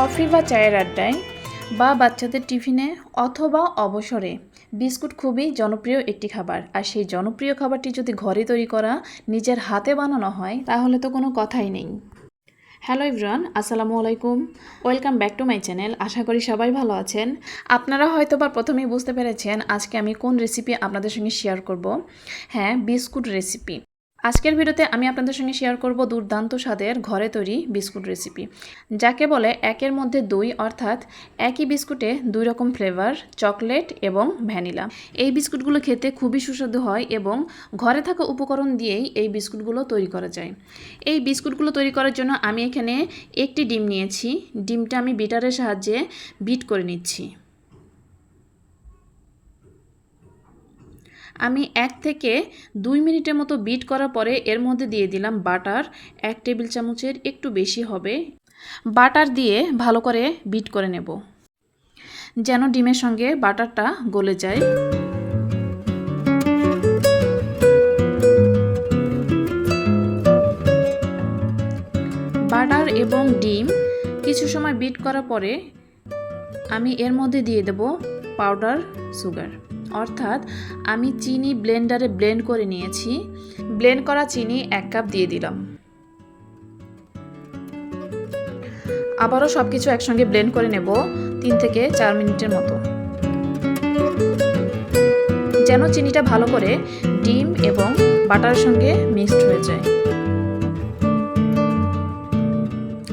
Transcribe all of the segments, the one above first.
Coffee বা চায়ের আড্ডায় বা বাচ্চাদের টিফিনে অথবা অবসরে। বিস্কুট খুবই জনপ্রিয় একটি খাবার। আর সেই জনপ্রিয় খাবারটি যদি ঘরে তৈরি করা নিজের হাতে বানানো হয়, তাহলে তো কোনো কথাই নেই। হ্যালো ইভরান আসসালামু আলাইকুম। Welcome back to my channel. আশা করি সবাই ভালো আছেন। আপনারা হয়তো বা প্রথমেই বুঝতে পেরেছেন আজকে আমি কোন রেসিপি আপনাদের সঙ্গে শেয়ার করব। হ্যাঁ বিস্কুট রেসিপি। আজকের ভিডিওতে আমি আপনাদের সঙ্গে শেয়ার করব দুর্দান্ত স্বাদের ঘরে তৈরি বিস্কুট রেসিপি যাকে বলে একের মধ্যে দুই, অর্থাৎ একই বিস্কুটে দুই রকম ফ্লেভার চকলেট এবং ভ্যানিলা এই বিস্কুটগুলো খেতে খুবই সুস্বাদু হয় এবং ঘরে থাকা উপকরণ দিয়েই এই বিস্কুটগুলো তৈরি করা যায়। এই বিস্কুটগুলো তৈরি করার জন্য আমি এখানে একটি ডিম নিয়েছি। ডিমটা আমি বিটারের সাহায্যে বিট করে নিচ্ছি। আমি এক থেকে দুই মিনিটের মতো বিট করার পরে এর মধ্যে দিয়ে দিলাম বাটার। এক টেবিল চামচের একটু বেশি হবে। বাটার দিয়ে ভালো করে বিট করে নেব। যেন ডিমের সঙ্গে বাটারটা গলে যায়। বাটার এবং ডিম কিছু সময় বিট করার পরে আমি এর মধ্যে দিয়ে দেব পাউডার সুগার। অর্থাৎ আমি চিনি ব্লেন্ডারে ব্লেন্ড করে নিয়েছি। ব্লেন্ড করা চিনি এক কাপ দিয়ে দিলাম। আবারও সব কিছু একসঙ্গে ব্লেন্ড করে নেব তিন থেকে চার মিনিটের মতো। যেন চিনিটা ভালো করে ডিম এবং বাটারের সঙ্গে মিক্সড হয়ে যায়।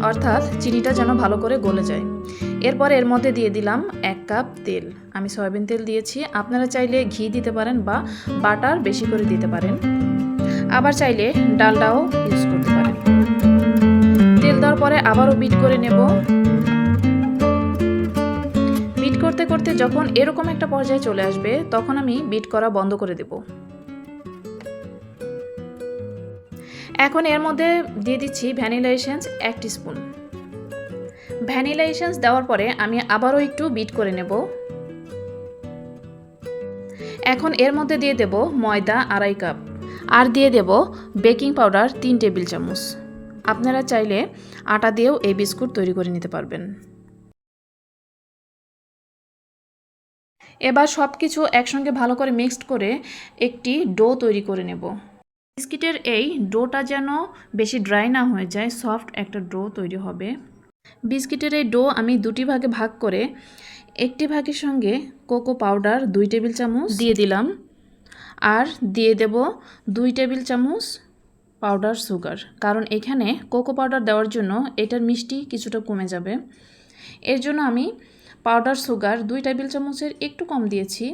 অর্থাৎ চিনিটা যেন ভালো করে গলে যায়। এরপর এর মধ্যে দিয়ে দিলাম এক কাপ তেল। আমি সয়াবিন তেল দিয়েছি। আপনারা চাইলে ঘি দিতে পারেন বা বাটার বেশি করে দিতে পারেন। আবার চাইলে ডালটাও ইউজ করতে পারেন। তেল দেওয়ার পরে আবারও বিট করে নেব। বিট করতে করতে যখন এরকম একটা পর্যায়ে চলে আসবে, তখন আমি বিট করা বন্ধ করে দেব। এখন এর মধ্যে দিয়ে দিচ্ছি ভ্যানিলা এসেন্স এক স্পুন ভ্যানিলা এসেন্স দেওয়ার পরে আমি আবারও একটু বিট করে নেব। এখন এর মধ্যে দিয়ে দেব ময়দা আড়াই কাপ। আর দিয়ে দেব বেকিং পাউডার তিন টেবিল চামচ। আপনারা চাইলে আটা দিয়েও এই বিস্কুট তৈরি করে নিতে পারবেন। এবার সব কিছু একসঙ্গে ভালো করে মিক্সড করে একটি ডো তৈরি করে নেব। বিস্কিটের এই ডোটা যেন বেশি ড্রাই না হয়ে যায়, সফট একটা ডো তৈরি হবে। বিস্কিটের এই ডো আমি দুটি ভাগে ভাগ করে একটি ভাগের সঙ্গে কোকো পাউডার দুই টেবিল চামচ দিয়ে দিলাম। আর দিয়ে দেব দুই টেবিল চামচ পাউডার সুগার। কারণ এখানে কোকো পাউডার দেওয়ার জন্য এটার মিষ্টি কিছুটা কমে যাবে। এর জন্য আমি পাউডার সুগার দুই টেবিল চামচের একটু কম দিয়েছি।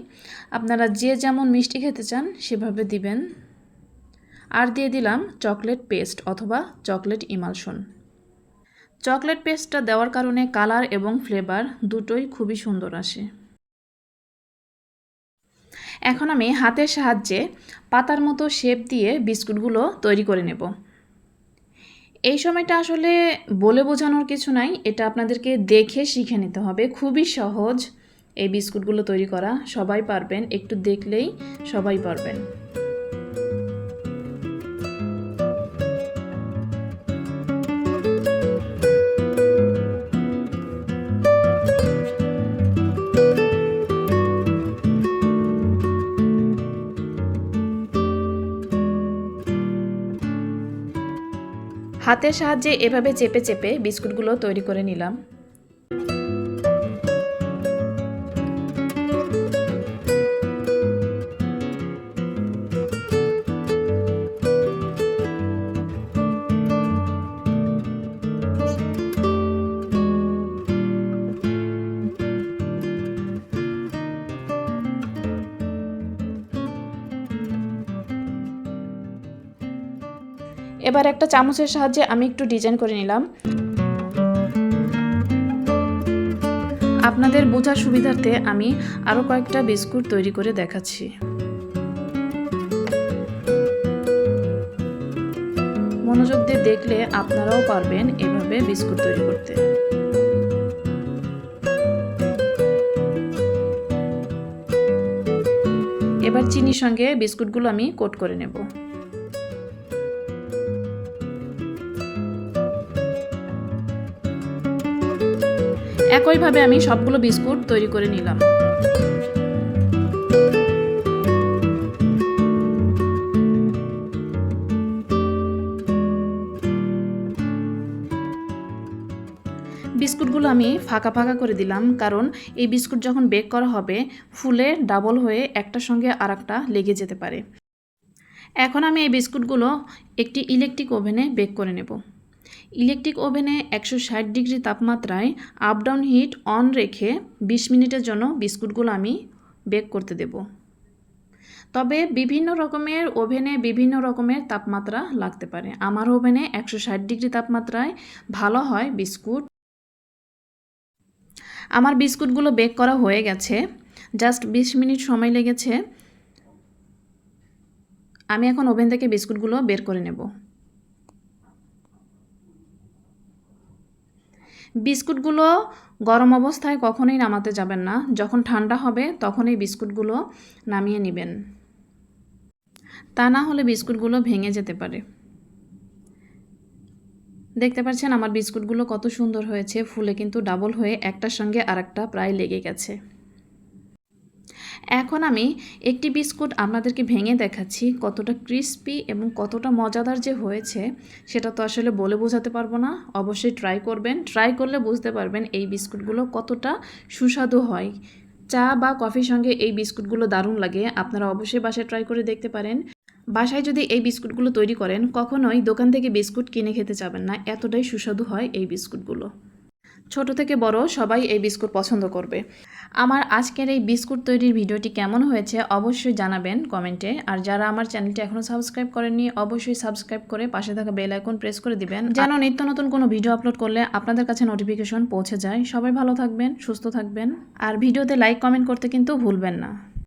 আপনারা যে যেমন মিষ্টি খেতে চান সেভাবে দিবেন। আর দিয়ে দিলাম চকলেট পেস্ট অথবা চকলেট ইমালশন। চকলেট পেস্টটা দেওয়ার কারণে কালার এবং ফ্লেভার দুটোই খুবই সুন্দর আসে। এখন আমি হাতের সাহায্যে পাতার মতো শেপ দিয়ে বিস্কুটগুলো তৈরি করে নেব। এই সময়টা আসলে বলে বোঝানোর কিছু নাই, এটা আপনাদেরকে দেখে শিখে নিতে হবে। খুবই সহজ এই বিস্কুটগুলো তৈরি করা, সবাই পারবেন, একটু দেখলেই সবাই পারবেন। হাতের সাহায্যে এভাবে চেপে চেপে বিস্কুটগুলো তৈরি করে নিলাম। এবার একটা চামচের সাহায্যে আমি একটু ডিজাইন করে নিলাম। আপনাদের বোঝার সুবিধার্থে আমি আরও কয়েকটা বিস্কুট তৈরি করে দেখাচ্ছি। মনোযোগ দিয়ে দেখলে আপনারাও পারবেন এভাবে বিস্কুট তৈরি করতে। এবার চিনির সঙ্গে বিস্কুটগুলো আমি কোট করে নেব। একইভাবে আমি সবগুলো বিস্কুট তৈরি করে নিলাম। বিস্কুটগুলো আমি ফাঁকা ফাঁকা করে দিলাম, কারণ এই বিস্কুট যখন বেক করা হবে, ফুলে ডাবল হয়ে একটার সঙ্গে আর লেগে যেতে পারে। এখন আমি এই বিস্কুটগুলো একটি ইলেকট্রিক ওভেনে বেক করে নেব। ইলেকট্রিক ওভেনে একশো ষাট ডিগ্রি তাপমাত্রায় আপ ডাউন হিট অন রেখে বিশ মিনিটের জন্য বিস্কুটগুলো আমি বেক করতে দেব। তবে বিভিন্ন রকমের ওভেনে বিভিন্ন রকমের তাপমাত্রা লাগতে পারে। আমার ওভেনে একশো ষাট ডিগ্রি তাপমাত্রায় ভালো হয় বিস্কুট। আমার বিস্কুটগুলো বেক করা হয়ে গেছে। জাস্ট বিশ মিনিট সময় লেগেছে। আমি এখন ওভেন থেকে বিস্কুটগুলো বের করে নেব। বিস্কুটগুলো গরম অবস্থায় কখনোই নামাতে যাবেন না। যখন ঠান্ডা হবে তখন এই বিস্কুটগুলো নামিয়ে নেবেন। তা না হলে বিস্কুটগুলো ভেঙে যেতে পারে। দেখতে পাচ্ছেন আমার বিস্কুটগুলো কত সুন্দর হয়েছে। ফুলে কিন্তু ডাবল হয়ে একটার সঙ্গে আরেকটা প্রায় লেগে গেছে। এখন আমি একটি বিস্কুট আপনাদেরকে ভেঙে দেখাচ্ছি, কতটা ক্রিস্পি এবং কতটা মজাদার যে হয়েছে, সেটা তো আসলে বলে বোঝাতে পারব না। অবশ্যই ট্রাই করবেন। ট্রাই করলে বুঝতে পারবেন এই বিস্কুটগুলো কতটা সুস্বাদু হয়। চা বা কফির সঙ্গে এই বিস্কুটগুলো দারুণ লাগে, আপনারা অবশ্যই বাসায় ট্রাই করে দেখতে পারেন। বাসায় যদি এই বিস্কুটগুলো তৈরি করেন, কখনোই দোকান থেকে বিস্কুট কিনে খেতে যাবেন না, এতটাই সুস্বাদু হয় এই বিস্কুটগুলো। ছোট থেকে বড় সবাই এই বিস্কুট পছন্দ করবে। আমার আজকের এই বিস্কুট তৈরির ভিডিওটি কেমন হয়েছে অবশ্যই জানাবেন কমেন্টে। আর যারা আমার চ্যানেলটি এখনও সাবস্ক্রাইব করেননি, অবশ্যই সাবস্ক্রাইব করে পাশে থাকা বেল আইকন প্রেস করে দিবেন। যেন নিত্য নতুন কোনো ভিডিও আপলোড করলে আপনাদের কাছে নোটিফিকেশন পৌঁছে যায়। সবাই ভালো থাকবেন, সুস্থ থাকবেন। আর ভিডিওতে লাইক, কমেন্ট করতে কিন্তু ভুলবেন না।